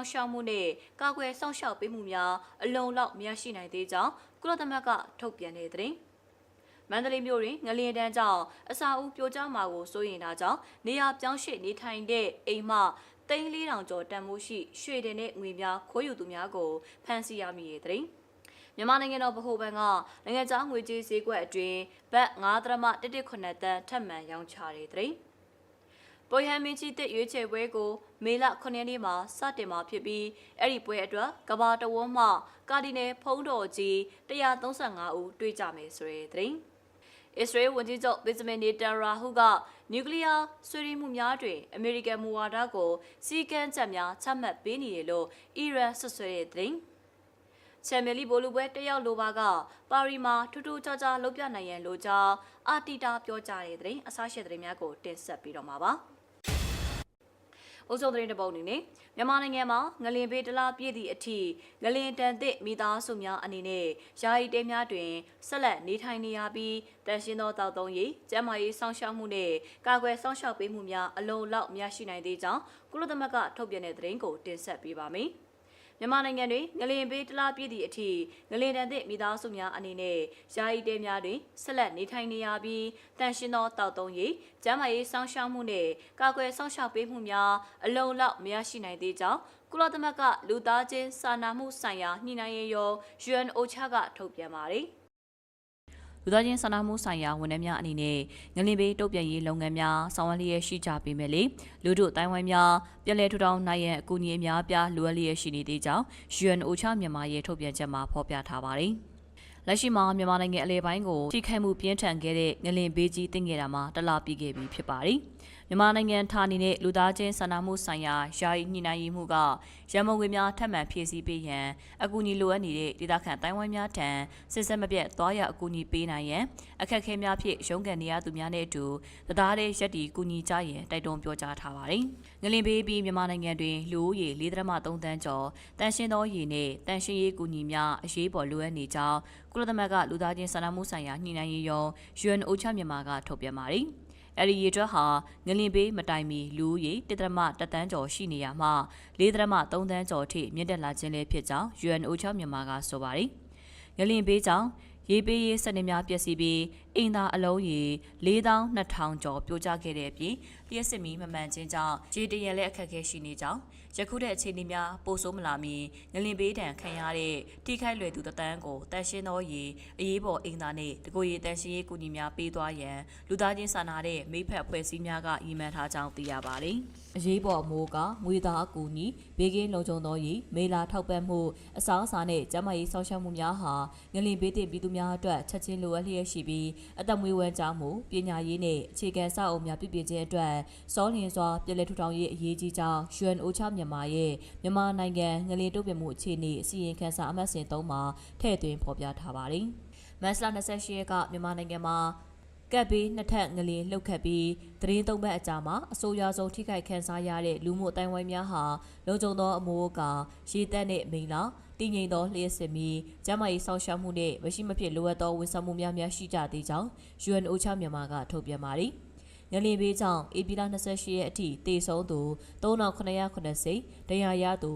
င်းရှောက်မှုနဲ့ကာကွယ်စောင့်ရှောက်ပေးမှုများအလုံလောက်မရရှိနိုင်သေးကြောင်းကုလသမဂ္ဂထုတ်ပြန်တဲ့သတင်းမန္တလေးမြို့တွင်ငလျင်တန်းကြောင့်အစာအုပ်ပြိုကျမှာကိုစိုးရိမ်တာကြောင့်နေရာပြောင်းရွှေ့နေထိုင်တဲ့အိမ်မှသိန်း၄000ကျော်တန်မိုးရှိရွှေတင်တဲ့ငွေများခိုးယူသူများကိုဖမ်းဆီးရမိတဲ့သတင်းမြန်မာနိုင်ငံတော်ဗဟိုဘဏ်ကနိုင်ငံခြားငွေကြေးဈေးကွက်အတွင်းဘတ်9.118တန်းထပ်မံရောင်းချတဲ့သတ င်းပေါ်ဟန်မင်းကြီးတစ်ရွေးချယ်ပွဲကိုမေလ9ရက်နေ့မှာစတင်မှာဖြစ်ပြီးအဲ့ဒီပွဲအတွက်ကဘာတဝန်းမှကာဒီနယ်ဖုံးတော်ကြီး135ဦးတွေ့ကြမယ်ဆိုတဲ့သတင်းအစ္စရေးဝန်ကြီးချုပ်ဘင်ဂျမင်နေတန်ရာဟူကနျူကလ িয়ার ဆွေးနွေးမှုများတွင်အမေရိကန်မူဝါဒကိုစီကန်းချက်များချမှတ်ပေးနေတယ်လို့အီရန်ဆွဆွဲတဲ့သတင်းချန်မီလီဘိုလူပွဲတက်ရောက်လိုပါကပါရီမှာထူးထူးခြားခြားလုပ်ပြနိုင်ရန်လိုကြောင်းအာတီတာပြောကြားတဲ့သတင်းအစားရှိတဲ့သတင်းများကိုတင်ဆက်ပေးတော့မှာပါ။ အိုးစုံသတင်းတစ်ပုဒ်အနေနဲ့မြန်မာနိုင်ငံမှာငလင်ပေးတလားပြည့်သည့်အထိငလင်တန်သစ်မိသားစုများအနေနဲ့ယာယီတဲများတွင်ဆက်လက်နေထိုင်နေရပြီးတန်ရှင်းသောတောက်သုံးရေးကျန်းမာရေးစောင့်ရှောက်မှုနဲ့ကာကွယ်စောင့်ရှောက်ပေးမှုများအလုံးလောက်များရှိနိုင်သေးကြောင်းကုလသမဂ္ဂထုတ်ပြန်တဲ့သတင်းကိုတင်ဆက်ပေးပါမယ်။ မြန်မာနိုင်ငံတွင်ငလင်ပေးတလားပြည့်သည့်အထိငလင်တန်သည့်မိသားစုများအနေနဲ့ယာယီတဲများတွင်ဆက်လက်နေထိုင်နေရပြီးတန်ရှင်းသောတောက်သုံးရေးကျန်းမာရေးစောင့်ရှောက်မှုနှင့်ကာကွယ်စောင့်ရှောက်ပေးမှုများအလုံးလောက်မရရှိနိုင်သေးကြောင်းကုလသမဂ္ဂလူသားချင်းစာနာမှုဆိုင်ရာညှိနှိုင်းရေးရုံး UNOCHA ကထုတ်ပြန်ပါတယ်။လူ သားချင်းစာနာမှုဆိုင်ရာဝန်ထမ်းများအနေနဲ့ငလင်ပေးတုတ်ပြန်ရေးလုပ်ငန်းများဆောင်ရွက်လျက်ရှိကြပေမဲ့လေလူတို့တိုင်းဝိုင်းများပြည်လဲထူထောင်နိုင်ရန်အကူအညီအများပြားလိုအပ်လျက်ရှိနေသေးကြောင်း UNOCHA မြန်မာရဲ့ထုတ်ပြန်ချက်မှာဖော်ပြထားပါတယ်။လက်ရှိမှာမြန်မာနိုင်ငံအလဲပိုင်းကိုထိခိုက်မှုပြင်းထန်ခဲ့တဲ့ငလင်ဘေးကြီးတင်ခဲ့တာမှာတလပြည့်ခဲ့ပြီဖြစ်ပါတယ်။ မြန်မာနိုင်ငံဌာနေနဲ့လူသားချင်းစာနာမှုဆိုင်ရာယာယီညှိနှိုင်းရေးမှုကရမုံငွေများထပ်မံဖြည့်ဆည်းပေးရန်အကူအညီလိုအပ်နေတဲ့ဒေသခံတိုင်းဝိုင်းများထံစစ်ဆက်မပြတ်သွားရအကူအညီပေးနိုင်ရန်အခက်အခဲများဖြင့်ရုန်းကန်နေရသူများနဲ့အတူတသားတဲ့ရက်တီကူညီကြရန်တိုက်တွန်းပြောကြားထားပါတယ်။ငလင်ဘေးပြီးမြန်မာနိုင်ငံတွင်လူဦးရေ4.3တန်းကျော်တန်ရှင်းသောရေနဲ့တန်ရှင်းရေးကူညီများအရေးပေါ်လိုအပ်နေကြောင်းကုလသမဂ္ဂလူသားချင်းစာနာမှုဆိုင်ရာညှိနှိုင်းရေးရုံး UNOCHA မြန်မာကထုတ်ပြန်ပါတယ်။ အဲ့ဒီရေတွက်ဟာငလင်ပေးမတိုင်မီလူဦးရေတစ်သမတတန်းကျော်ရှိနေရမှ၄သမ3တန်းကျော်ထိမြင့်တက်လာခြင်းလည်းဖြစ်ကြောင်း UNOCHA မြန်မာကဆိုပါတယ်။ငလင်ပေးကြောင့် ရေပေးရေးစနစ်များပျက်စီးပြီးအင်သာအလုံးရေ4200ကျော်ပြိုကျခဲ့တဲ့အပြင်လျှက်စစ်မီမမှန်ခြင်းကြောင့်ရေတရံလည်းအခက်အခဲရှိနေကြောင်းယခုတဲ့အခြေအနေများပိုဆိုးမလာမီငလင်ပေးတံခံရတဲ့ထိခိုက်လွယ်သူတသန်းကိုတန်ရှင်းသောရေအရေးပေါ်အင်သာနဲ့တကိုရေတန်ရှင်းရေးကူညီများပေးသွားရန်လူသားချင်းစာနာတဲ့မိဖက်အဖွဲ့အစည်းများကရည်မှန်းထားကြောင်းသိရပါတယ်။အရေးပေါ်မိုးကငွေသားအကူအညီဘေးကင်းလုံခြုံသောရေမေလာထောက်ပံ့မှုအစားအစာနဲ့ကျန်းမာရေးစောင့်ရှောက်မှုများဟာငလင်ပေးတဲ့ပြည်သူများအတွက်ချက်ချင်းလိုအပ်လျက်ရှိပြီးအသက်မွေးဝမ်းကြောင်းမှုပညာရေးနဲ့အခြေခံစအုပ်များပြုပြင်ခြင်းအတွက်စောလင်စွာပြည်လဲထူထောင်ရေးအရေးကြီးကြောင်း UNOCHA မြန်မာရဲ့မြန်မာနိုင်ငံငလင်တုပ်ပြမှုအခြေအနေအစီရင်ခံစာအမှတ်စဉ်3မှာထည့်သွင်းဖော်ပြထားပါတယ်။မတ်လ28ရက်ကမြန်မာနိုင်ငံမှာကပ်ပြီးနှစ်ထပ်ငလင်လှုပ်ခတ်ပြီးသတင်းသုံးပတ်အကြာမှာအဆိုးရွားဆုံးထိခိုက်ခံစားရတဲ့လူမှုအတိုင်းဝိုင်းများဟာလုံခြုံသောအမိုးအကာရေတက်နဲ့မိန်လာ တည်ငြိမ်သောလျှက်စစ်မီကျန်းမာရေးစောင့်ရှောက်မှုနဲ့မရှိမဖြစ်လိုအပ်သောဝန်ဆောင်မှုများများရှိကြသေးကြောင်း UNOCHA မြန်မာကထုတ်ပြန်ပါတယ်။။ငလင်ဘေးကြောင့်ဧပြီလ28ရက်အထိတေဆုံးသူ3990ဒဏ်ရာရသူ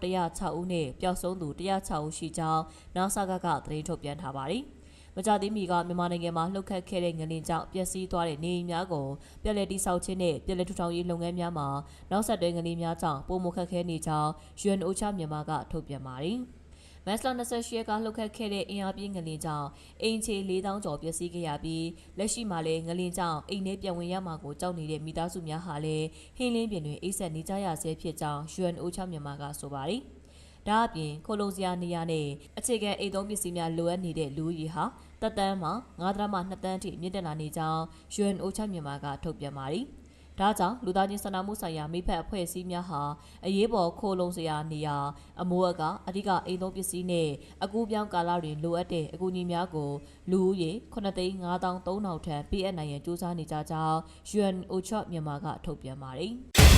9106ဦးနဲ့ပျောက်ဆုံးသူ106ဦးရှိကြောင်းနာဆာကကသတင်းထုတ်ပြန်ထားပါတယ်။ မကြသေးမီကမြန်မာနိုင်ငံမှာလှုပ်ခတ်ခဲ့တဲ့ငလင်ကြောင့်ပျက်စီးသွားတဲ့နေအိမ်များကိုပြည်လဲတိဆောက်ခြင်းနဲ့ပြည်လဲထူထောင်ရေးလုပ်ငန်းများမှာနောက်ဆက်တွဲငလင်များကြောင့်ပုံမခက်ခဲနေကြောင်း UNOCHA မြန်မာကထုတ်ပြန်ပါတယ်။မတ်လ28ရက်ကလှုပ်ခတ်ခဲ့တဲ့အင်အားပြင်းငလင်ကြောင့်အိမ်ခြေ4000ကျော်ပျက်စီးခဲ့ရပြီးလက်ရှိမှာလည်းငလင်ကြောင့်အိမ်ထဲပြန်ဝင်ရမှာကိုကြောက်နေတဲ့မိသားစုများဟာလည်းဟင်းလင်းပြင်တွင်အိပ်ဆက်နေကြရဆဲဖြစ်ကြောင်း UNOCHA မြန်မာကဆိုပါတယ်။ ဒါအပြင်ခိုလုံစရာနေရာနဲ့အခြေခံအိမ်သုံးပစ္စည်းများလိုအပ်နေတဲ့လူကြီးဟာတက်တန်းမှာ9ဒရမ2တန်းထိမြင့်တက်လာနေကြောင်း UNOCHA မြန်မာကထုတ်ပြန်ပါတယ်။ဒါကြောင့်လူသားချင်းစာနာမှုဆိုင်ရာမိဖက်အဖွဲ့အစည်းများဟာအရေးပေါ်ခိုးလုံစရာနေရာအမိုးအကအဓိကအိမ်သုံးပစ္စည်းနဲ့အကူပြောင်းကာလတွင်လိုအပ်တဲ့အကူအညီများကိုလူဦးရေ9,5300ထံပေးအပ်နိုင်ရန်ကြိုးစားနေကြကြောင်း UNOCHA မြန်မာကထုတ်ပြန်ပါတယ်။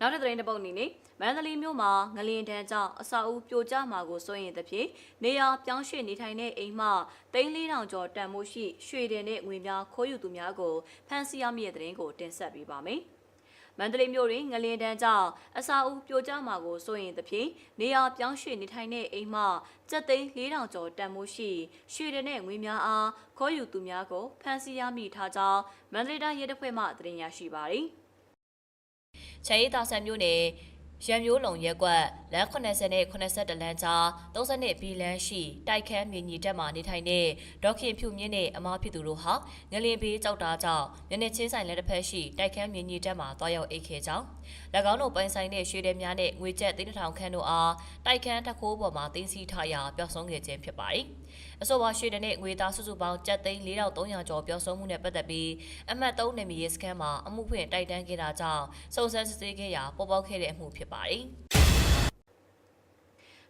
နောက်တစ်သတင်းတစ်ပုဒ်အနေနဲ့မန္တလေးမြို့မှာငလျင်တန်းကြောင့်အစာအုပ်ပြိုကျမှာကိုစိုးရင်သဖြင့်နေရာပြောင်းရွှေ့နေထိုင်တဲ့အိမ်မှသိန်း4000ကျော်တန်မိုးရှိရွှေတင်တဲ့ငွေများခိုးယူသူများကိုဖမ်းဆီးရမိတဲ့တဲ့ရင်ကိုတင်ဆက်ပေးပါမယ်။မန္တလေးမြို့တွင်ငလင်တန်းကြောင့်အစာအုပ်ပြိုကျမှာကိုစိုးရင်သဖြင့်နေရာပြောင်းရွှေ့နေထိုင်တဲ့အိမ်မှစက်သိန်း4000ကျော်တန်မိုးရှိရွှေရတဲ့ငွေများအားခေါ်ယူသူများကိုဖမ်းဆီးရမိထားကြောင်းမန္တလေးတိုင်းရဲတပ်ဖွဲ့မှသတင်းရရှိပါသည်။ ချေရီတာဆန်မြို့နယ်ရန်မျိုးလုံရက်ကွက်လမ်း80နဲ့82လမ်းကြား32ဘီလမ်းရှိတိုက်ခန်းမြင်ညီတက်မှာနေထိုင်တဲ့ဒေါခင်ဖြူမြင့်နဲ့အမားဖြစ်သူတို့ဟာငလင်ဘေးကြောက်တာကြောင့်ညနေချင်းဆိုင်လက်တစ်ဖက်ရှိတိုက်ခန်းမြင်ညီတက်မှာတွားရောက်အိတ်ခဲ့ကြောင်း၎င်းတို့ပိုင်ဆိုင်တဲ့ရွှေတဲများနဲ့ငွေကျပ်3000ခန်းတို့အားတိုက်ခန်းတစ်ခိုးပေါ်မှာတင်းစီထားရာပျောက်ဆုံးခဲ့ခြင်းဖြစ်ပါတယ်။ အဆိုပါရွှေတဲနဲ့ငွေသားစုစုပေါင်းကျပ်သိန်း4300ကျော်ပျောက်ဆုံးမှုနဲ့ပတ်သက်ပြီးအမှတ်3နယ်မြေစခန်းမှာအမှုဖွင့်တိုက်တန်းခဲ့တာကြောင့်စုံစမ်းစစ်ဆေးခဲ့ရာပေါ်ပေါက်ခဲ့တဲ့အမှုဖြစ်ပါတယ်။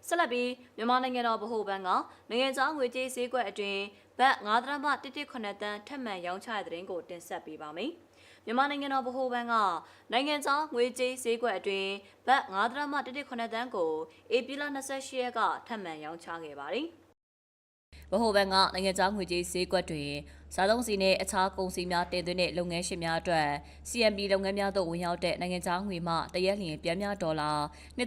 ဆက်လက်ပြီးမြန်မာနိုင်ငံတော်ဗဟိုဘဏ်ကနိုင်ငံခြားငွေကြေးဈေးကွက်အတွင်းဘတ်9ဒရမ118တန်းထပ်မံရောင်းချတဲ့တဲ့ရင်ကိုတင်ဆက်ပေးပါမယ်။မြန်မာနိုင်ငံတော်ဗဟိုဘဏ်ကနိုင်ငံခြားငွေကြေးဈေးကွက်အတွင်းဘတ်9ဒရမ118တန်းကိုဧပြီလ28ရက်ကထပ်မံရောင်းချခဲ့ပါတယ်။ ဗဟိုဘဏ်ကနိုင်ငံခြားငွေကြေးဈေးကွက်တွင်စားသုံးစီနဲ့အခြားကုန်စည်များတင်သွင်းတဲ့လုပ်ငန်းရှင်များအတွက် CMB လုပ်ငန်းများသို့ဝင်ရောက်တဲ့နိုင်ငံခြားငွေမှတရက်လျင်ပြန်များဒေါ်လာ1.2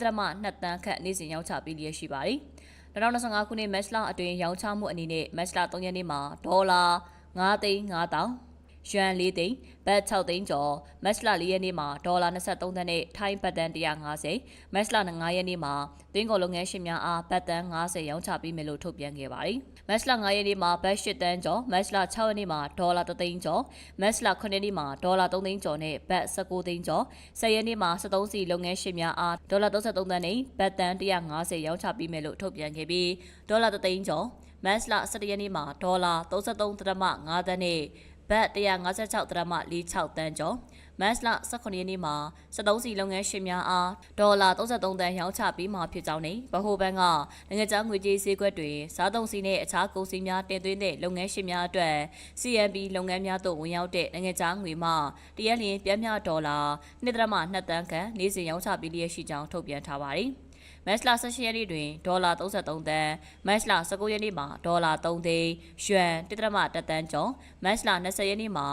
တန်းခန့်နေ့စဉ်ရောင်းချပေးလျက်ရှိပါတယ်။2025ခုနှစ်မတ်လအတွင်းရောင်းချမှုအနေနဲ့မတ်လ3ရက်နေ့မှာဒေါ်လာ9သိန်း5000ယွမ်၄သိန်းဘတ်6သိန်းကျော်မတ်လ4ရက်နေ့မှာဒေါ်လာ23သန်းနဲ့ထိုင်းဘတ်တန်150မတ်လ5ရက်နေ့မှာသွင်းကုန်လုပ်ငန်းရှင်များအားဘတ်တန်90ရောင်းချပေးမယ်လို့ထုတ်ပြန်ခဲ့ပါတယ်။ မတ်လ5ရက်နေ့မှာဘတ်8တန်းကျော်မတ်လ6ရက်နေ့မှာဒေါ်လာ3သိန်းကျော်မတ်လ9ရက်နေ့မှာဒေါ်လာ3သိန်းကျော်နဲ့ဘတ်19သိန်းကျော်10ရက်နေ့မှာ73စီလုပ်ငန်းရှင်များအားဒေါ်လာ33သန်းနဲ့ဘတ်တန်150ရောင်းချပေးမယ်လို့ထုတ်ပြန်ခဲ့ပြီးဒေါ်လာ3သိန်းကျော်မတ်လ17ရက်နေ့မှာဒေါ်လာ33.5သန်းနဲ့ဘတ်156ဒရမ46တန်းကျော် မတ်လ18ရက်နေ့မှာ73စီလုပ်ငန်းရှင်များအားဒေါ်လာ33တန်းရောင်းချပေးမှာဖြစ်ကြောင်းနဲ့ဗဟိုဘဏ်ကနိုင်ငံခြားငွေကြေးဈေးကွက်တွင်စားသုံးစီနဲ့အခြားကုန်စည်များတင်သွင်းတဲ့လုပ်ငန်းရှင်များအတွက် CMB လုပ်ငန်းများသို့ဝင်ရောက်တဲ့နိုင်ငံခြားငွေမှတရက်လျင်ပြန်မြဒေါ်လာ1.2တန်းခန့်နေ့စဉ်ရောင်းချပေးလျက်ရှိကြောင်းထုတ်ပြန်ထားပါတယ်။ မတ်လ18ရက်နေ့တွင်ဒေါ်လာ33တန်းမတ်လ19ရက်နေ့မှာဒေါ်လာ3သိန်းယွမ်1.1တန်းကျော်မတ်လ20ရက်နေ့မှာ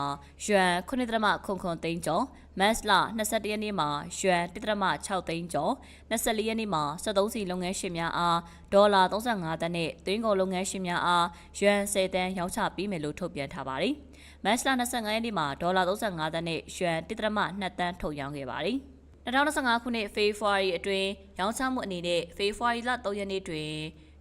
ယွမ်9.9သိန်းကျော်မတ်လ21ရက်နေ့မှာယွမ်1.6သိန်းကျော်24ရက်နေ့မှာ73စီလုပ်ငန်းရှင်များအားဒေါ်လာ35တန်းနဲ့သွင်းကုန်လုပ်ငန်းရှင်များအားယွမ်10တန်းရောင်းချပေးမယ်လို့ထုတ်ပြန်ထားပါတယ်မတ်လ25ရက်နေ့မှာဒေါ်လာ35တန်းနဲ့ယွမ်1.2တန်းထုတ်ရောင်းခဲ့ပါတယ် 2015ခုနှစ်ဖေဖော်ဝါရီအတွင်းရောင်းချမှုအနေနဲ့ဖေဖော်ဝါရီလ3ရက်နေ့တွင်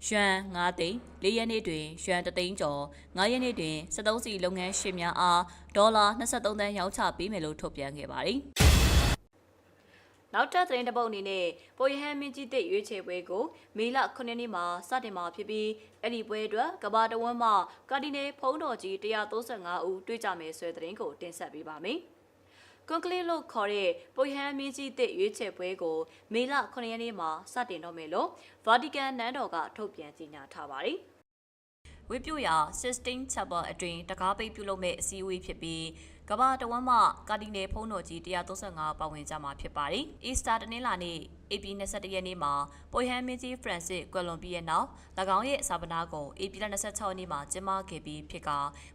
ယွမ်9သိန်း4ရက်နေ့တွင်ယွမ်3သိန်းကျော်9ရက်နေ့တွင်73စီလုပ်ငန်းရှင်များအားဒေါ်လာ23သန်းရောင်းချပေးမယ်လို့ထုတ်ပြန်ခဲ့ပါတယ်။နောက်ထပ်သတင်းတစ်ပုဒ်အနေနဲ့ပိုရဟန်မင်းကြီးတဲ့ရွေးချယ်ပွဲကိုမေလ9ရက်နေ့မှာစတင်မှာဖြစ်ပြီးအဲ့ဒီပွဲအတွက်ကဘာတဝန်းမှကာဒီနယ်ဖုံးတော်ကြီး135ဦးတွေ့ကြမယ်ဆိုတဲ့သတင်းကိုတင်ဆက်ပေးပါမယ်။ ကွန်ကလစ်လို့ခေါ်တဲ့ပုယဟန်မင်းကြီးတစ်ရွေးချယ်ပွဲကိုမေလ9ရက်နေ့မှာစတင်တော့မယ်လို့ဗာတီကန်နန်းတော်ကထုတ်ပြန်ကြေညာထားပါတယ်။ဝေပြူရာ Sistine Chapel အတွင်းတကားပိတ်ပြုလုပ်မဲ့အစည်းအဝေးဖြစ်ပြီး ကမ္ဘာတဝမ်းမှကာဒီနယ်ဖုန်းတော်ကြီး135ပါဝင်ကြမှာဖြစ်ပါတယ်။ Easter တနင်္လာနေ့ AP 21ရက်နေ့မှာပိုဟန်မင်းကြီး Francis ကွယ်လွန်ပြီးတဲ့နောက်၎င်းရဲ့စာပနာကို AP 26ရက်နေ့မှာကျင်းပခဲ့ပြီးဖြစ်က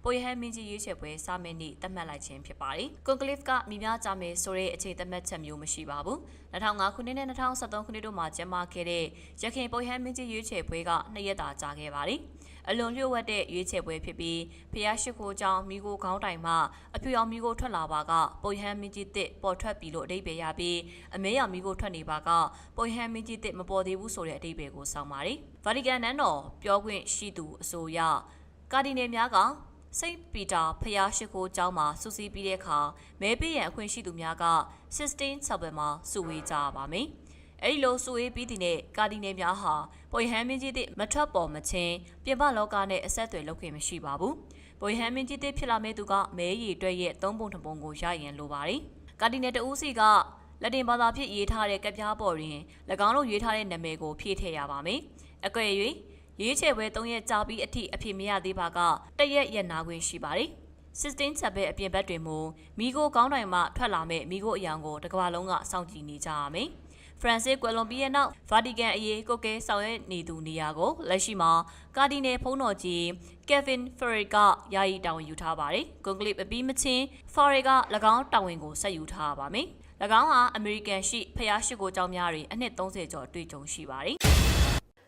ပိုဟန်မင်းကြီးရွေးချယ်ပွဲစမယ့်နေ့သတ်မှတ်လိုက်ခြင်းဖြစ်ပါတယ်။ Conclave ကမိများကြမယ်ဆိုတဲ့အချိန်သတ်မှတ်ချက်မျိုးမရှိပါဘူး။2005ခုနှစ်နဲ့2013ခုနှစ်တို့မှာကျင်းပခဲ့တဲ့ရခိုင်ပိုဟန်မင်းကြီးရွေးချယ်ပွဲကနှစ်ရက်တာကြာခဲ့ပါတယ်။ အလွန်လျှို့ဝှက်တဲ့ရွေးချယ်ပွဲဖြစ်ပြီးဖျားရှိခိုးကြောင်းမိโกခေါင်းတိုင်မှအဖြူရောင်မိโกထွက်လာပါကပုံဟန်မင်းကြီးတစ်ပေါ်ထွက်ပြီလို့အဓိပ္ပာယ်ရပြီးအမဲရောင်မိโกထွက်နေပါကပုံဟန်မင်းကြီးတစ်မပေါ်သေးဘူးဆိုတဲ့အဓိပ္ပာယ်ကိုဆောင်ပါတယ်။ဗာတီကန်နန်းတော်ပြောခွင့်ရှိသူအဆိုအရကာဒီနယ်များကစိတ်ပီတာဖျားရှိခိုးကျောင်းမှာစုစည်းပြီးတဲ့အခါမဲပေးရန်အခွင့်ရှိသူများက16 7မှာစုဝေးကြပါမယ်။ အဲ့ဒီလိုစုဝေးပြီးတဲ့နဲ့ကာဒီနယ်များဟာပွေဟန်မင်းကြီးတဲ့မထွက်ပေါ်မချင်းပြင်ပလောကနဲ့အဆက်အသွယ်လုပ်ခင်မရှိပါဘူး။ပွေဟန်မင်းကြီးတဲ့ဖြစ်လာမဲ့သူကမဲရည်အတွက်ရဲ့သုံးပုံတစ်ပုံကိုရရင်လိုပါတယ်။ကာဒီနယ်တဦးစီကလက်တင်ဘာသာဖြင့်ရေးထားတဲ့ကပ်ပြားပေါ်တွင်၎င်းတို့ရေးထားတဲ့နာမည်ကိုဖြည့်ထည့်ရပါမယ်။အကွယ်၍ရေးချယ်ပွဲ၃ရက်ကြာပြီးအထိအဖြစ်မရသေးပါကတရက်ရက်နာခွင့်ရှိပါတယ်။ 16ချက်ပဲအပြင်ဘက်တွင်မူမိโกကောင်းတိုင်မှထွက်လာမဲ့မိโกအယောင်ကိုတစ်ကမ္ဘာလုံးကစောင့်ကြည့်နေကြရမယ်။ ဖရန်စစ်ကွယ်လွန်ပြီးတဲ့နောက်ဗာတီကန်အရေးကိုကဲဆောင်ရွက်နေသူနေရာကိုလက်ရှိမှာကာဒီနယ်ဖုန်းတော်ကြီးကယ်ဗင်ဖရီကယာယီတာဝန်ယူထားပါတယ်။ကွန်ကလစ်အပြီးမချင်းဖာရီက၎င်းတာဝန်ကိုဆက်ယူထားပါမယ်။၎င်းဟာအမေရိကန်ရှိဖျားရှိကိုကျောင်းများတွင်အနှစ်30ကျော်တွေ့ကြုံရှိပါသည်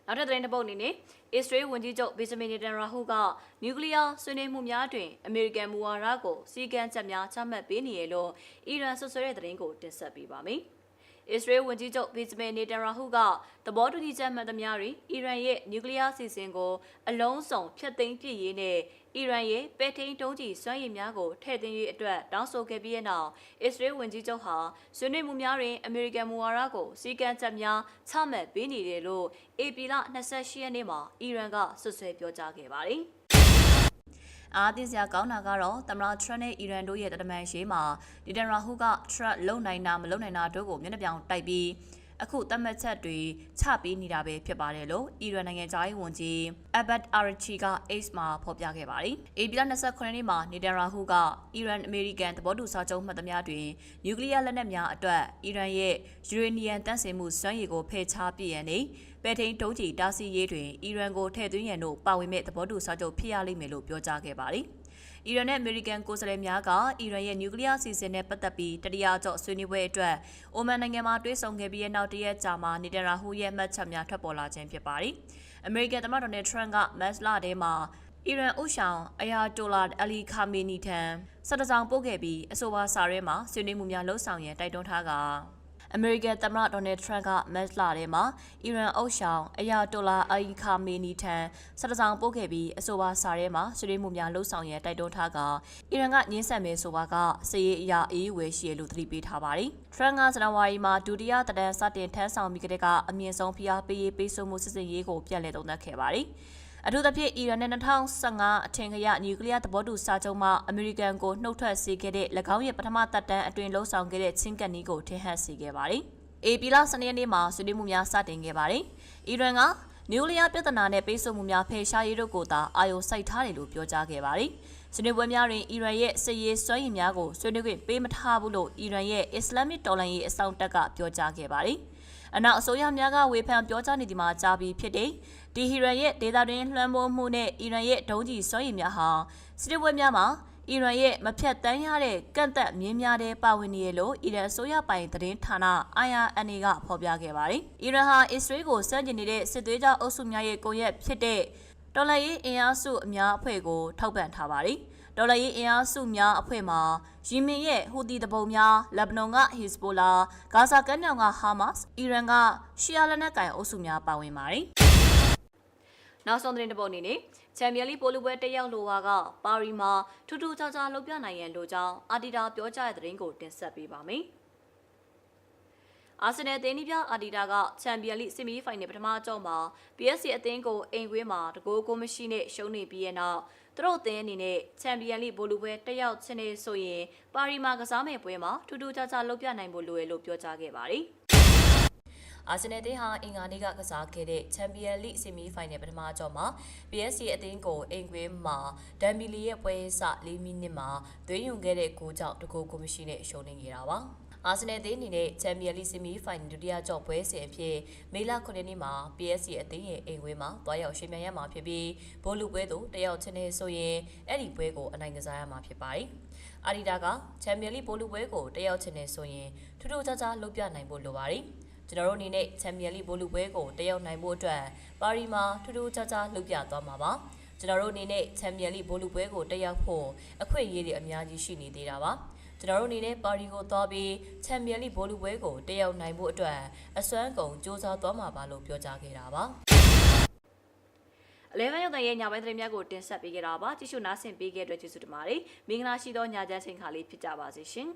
နောက်ထပ်သတင်းတစ်ပုဒ်အနေနဲ့အစ္စရေးဝန်ကြီးချုပ်ဘီဇမင်နေတန်ရာဟူကနျူကလ িয়ার ဆွေးနွေးမှုများတွင်အမေရိကန်မူဝါဒကိုစီကံချက်များချမှတ်ပေးနေရလို့အီရန်ဆွဆွဲတဲ့သတင်းကိုတင်ဆက်ပေးပါမယ်။ အစ္စရေးဝန်ကြီးချုပ်ဘီဇမင်နေတန်ရာဟူကသဘောတူညီချက်မှတ်သမျှတွင်အီရန်ရဲ့နျူကလ িয়ার စီစဉ်ကိုအလုံးစုံဖျက်သိမ်းပြစ်ရေးနဲ့အီရန်ရဲ့ပဲထိန်တုံးကြီးစွမ်းရည်များကိုထည့်သွင်းရေးအတွက်တောင်းဆိုခဲ့ပြီးတဲ့နောက်အစ္စရေးဝန်ကြီးချုပ်ဟာဆွေးနွေးမှုများတွင်အမေရိကန်မူဝါဒကိုစီကံချက်များချမှတ်ပေးနေတယ်လို့ AP လ28ရက်နေ့မှာအီရန်ကဆွဆွဲပြောကြားခဲ့ပါတယ်။ အားသိစရာကောင်းတာကတော့သမ္မတထရန့်နဲ့အီရန်တို့ရဲ့တတမန်ရှိမှာဒီတန်ရာဟူကထရန့်လုံနိုင်တာမလုံနိုင်တာတို့ကိုမျက်နှာပြောင်တိုက်ပြီးအခုသတ်မှတ်ချက်တွေချပေးနေတာပဲဖြစ်ပါတယ်လို့အီရန်နိုင်ငံသားရေးဝန်ကြီးအဘတ်အာရချီက Ace မှာဖော်ပြခဲ့ပါတယ်။အေပီလာ29ရက်နေ့မှာနေတန်ရာဟူကအီရန်အမေရိကန်သဘောတူစာချုပ်မှတ်သမျှတွင်နျူကလ িয়ার လက်နက်များအတွက်အီရန်ရဲ့ယူရေနီယံတန့်စင်မှုစွမ်းရည်ကိုဖယ်ရှားပြည့်ရန်နဲ့ ပဲထိန်တုံးကြီးတာစီရေးတွင်အီရန်ကိုထည့်သွင်းရန်တို့ပါဝင်မဲ့သဘောတူစာချုပ်ဖြစ်ရလိမ့်မယ်လို့ပြောကြားခဲ့ပါတယ်။အီရန်နဲ့အမေရိကန်ကိုယ်စားလှယ်များကအီရန်ရဲ့နျူကလ িয়ার စီစဉ်နဲ့ပတ်သက်ပြီးတတိယကြော့ဆွေးနွေးပွဲအတွက်အိုမန်နိုင်ငံမှာတွဲဆုံခဲ့ပြီးတဲ့နောက်တရက်ကြာမှနေတရာဟူရဲ့မှတ်ချက်များထွက်ပေါ်လာခြင်းဖြစ်ပါတယ်။အမေရိကန်သမ္မတဒေါ်နယ်ထရန့်ကမတ်လထဲမှာအီရန်ဥဆောင်အယာတိုလာအလီခါမီနီထံစတစောင်ပို့ခဲ့ပြီးအဆိုပါစာရဲမှာဆွေးနွေးမှုများလှုပ်ဆောင်ရန်တိုက်တွန်းထားက အမေရိကန်သမ္မတဒေါ်နယ်ထရန့်ကမက်လာထဲမှာအီရန်အုပ်ဆောင်အယာတိုလာအီခါမေနီထံစတစောင်ပို့ခဲ့ပြီးအဆိုပါစာထဲမှာဆွေးနွေးမှုများလှုပ်ဆောင်ရန်တိုက်တွန်းထားကအီရန်ကညှင်းဆက်မယ်ဆိုပါကစစ်ရေးအရာအေးဝယ်ရှိရလို့သတိပေးထားပါတယ်။ထရန့်ကဇန်နဝါရီမှာဒုတိယတန်းစတင်ထမ်းဆောင်ပြီးကတည်းကအမြင့်ဆုံးဖိအားပေးရေးပေးဆိုမှုစစ်စင်ရေးကိုပြန်လည်သုံးသပ်ခဲ့ပါတယ်။ အထူးသဖြင့်အီရန်နဲ့2015အထင်ကရနျူကလ িয়ার သဘောတူစာချုပ်မှအမေရိကန်ကိုနှုတ်ထွက်စေခဲ့တဲ့၎င်းရဲ့ပထမသက်တမ်းအတွင်းလှုံ့ဆော်ခဲ့တဲ့ချင်းကပ်နီးကိုထင်ဟပ်စေခဲ့ပါတယ်။အေပီလာစနေနေ့မှာဆွေးနွေးမှုများစတင်ခဲ့ပါတယ်။အီရန်ကနျူကလ িয়ার ပြဿနာနဲ့ပိတ်ဆို့မှုများဖယ်ရှားရေးတို့ကိုသာအာရုံစိုက်ထားတယ်လို့ပြောကြားခဲ့ပါတယ်။ဆွေးနွေးပွဲများတွင်အီရန်ရဲ့စစ်ရေးစွမ်းရည်များကိုဆွေးနွေးခွင့်ပေးမထားဘူးလို့အီရန်ရဲ့အစ္စလာမစ်တော်လှန်ရေးအစောင့်တပ်ကပြောကြားခဲ့ပါတယ်။ အနောက်အစိုးရများကဝေဖန်ပြောကြားနေဒီမှာကြားပြီးဖြစ်တဲ့ဒီဟီရန်ရဲ့ဒေသတွင်းလွှမ်းမိုးမှုနဲ့အီရန်ရဲ့ဒုံးကျည်စွမ်းရည်များဟာစစ်ပွဲများမှာအီရန်ရဲ့မဖြတ်တမ်းရတဲ့ကန့်သက်မြင်းများတဲ့ပါဝင်နေရလို့အီရန်အစိုးရပိုင်သတင်းဌာန IRNA ကဖော်ပြခဲ့ပါတယ်။အီရန်ဟာအစ္စရေးကိုစတင်နေတဲ့စစ်သွေးကြအုပ်စုများရဲ့ကိုရက်ဖြစ်တဲ့တော်လှန်ရေးအင်အားစုအများအဖွဲ့ကိုထောက်ပံ့ထားပါတယ်။ ဒေါ်လာရေးအင်အားစုများအဖွဲ့မှယီမင်ရဲ့ဟူတီတပုံများလက်ဘနွန်ကဟစ်စဘိုလာဂါဇာကမ်းမြောင်ကဟာမတ်စ်အီရန်ကရှီယာလက်နက်ကိုင်အုပ်စုများပါဝင်ပါတယ်။နောက်ဆုံးသတင်းတစ်ပုဒ်အနေနဲ့ချန်ပီယံလိပိုလူပွဲတက်ရောက်လိုဝါကပါရီမှာထူးထူးခြားခြားလှုပ်ပြနိုင်ရန်လိုကြောင်းအာဒီတာပြောကြားတဲ့သတင်းကိုတင်ဆက်ပေးပါမယ်။ အာဆင်နယ်တင်းနီးပြအာဒီတာကချန်ပီယံလိဆီမီဖိုင်နယ်ပထမအကြော့မှာ PSG အသင်းကိုအိမ်ကွေးမှာတကိုးကိုမရှိနဲ့ရှုံးနေပြီးတဲ့နောက်သူတို့အသင်းအနေနဲ့ချန်ပီယံလိဘိုလူပွဲတက်ရောက်ချင်နေဆိုရင်ပါရီမှာကစားမယ့်ပွဲမှာထူးထူးခြားခြားလုပ်ပြနိုင်ဖို့လိုရလို့ပြောကြားခဲ့ပါတယ်။အာဆင်နယ်တင်းဟာအင်္ဂါနေ့ကကစားခဲ့တဲ့ချန်ပီယံလိဆီမီဖိုင်နယ်ပထမအကြော့မှာ PSG အသင်းကိုအင်ကွေးမှာဒမ်ဘီလီရဲ့ပွဲစ၄မိနစ်မှာသွင်းယူခဲ့တဲ့ဂိုးကြောင့်တကိုးကိုမရှိနဲ့ရှုံးနေခဲ့တာပါ။ အာဆင်နယ်အသင်းအနေနဲ့ချန်ပီယံလိဆီမီဖိုင်နယ်ဒုတိယကြော့ပွဲစဉ်အဖြစ်မေလ9ရက်နေ့မှာ PSG အသင်းရဲ့အိမ်ဝင်းမှာတွားရောက်ရှင်မြန်ရမှာဖြစ်ပြီးဘိုးလူပွဲသို့တယောက်ချင်းနေဆိုရင်အဲ့ဒီပွဲကိုအနိုင်ကစားရမှာဖြစ်ပါတယ်။အာဒီတာကချန်ပီယံလိဘိုးလူပွဲကိုတယောက်ချင်းနေဆိုရင်ထူးထူးခြားခြားလုပ်ပြနိုင်ဖို့လိုပါတယ်။ကျွန်တော်တို့အနေနဲ့ချန်ပီယံလိဘိုးလူပွဲကိုတယောက်နိုင်ဖို့အတွက်ပါရီမှာထူးထူးခြားခြားလုပ်ပြသွားမှာပါ။ကျွန်တော်တို့အနေနဲ့ချန်ပီယံလိဘိုးလူပွဲကိုတက်ရောက်ဖို့အခွင့်အရေးတွေအများကြီးရှိနေသေးတာပါ။ ကျွန်တော်တို့အနေနဲ့ပါရီကိုသွားပြီးချန်ပီယံလိဘောလုံးပွဲကိုတက်ရောက်နိုင်ဖို့အတွက်အစွမ်းကုန်စ조사သွားမှာပါလို့ပြောကြားခဲ့တာပါအလဲပိုင်းရုပ်သံရဲ့ညပိုင်းသတင်းများကိုတင်ဆက်ပေးခဲ့တာပါကြည့်ရှုနားဆင်ပေးခဲ့တဲ့အတွက်ကျေးဇူးတင်ပါတယ်မင်္ဂလာရှိသောညချမ်းချိန်ခါလေးဖြစ်ကြပါစေရှင်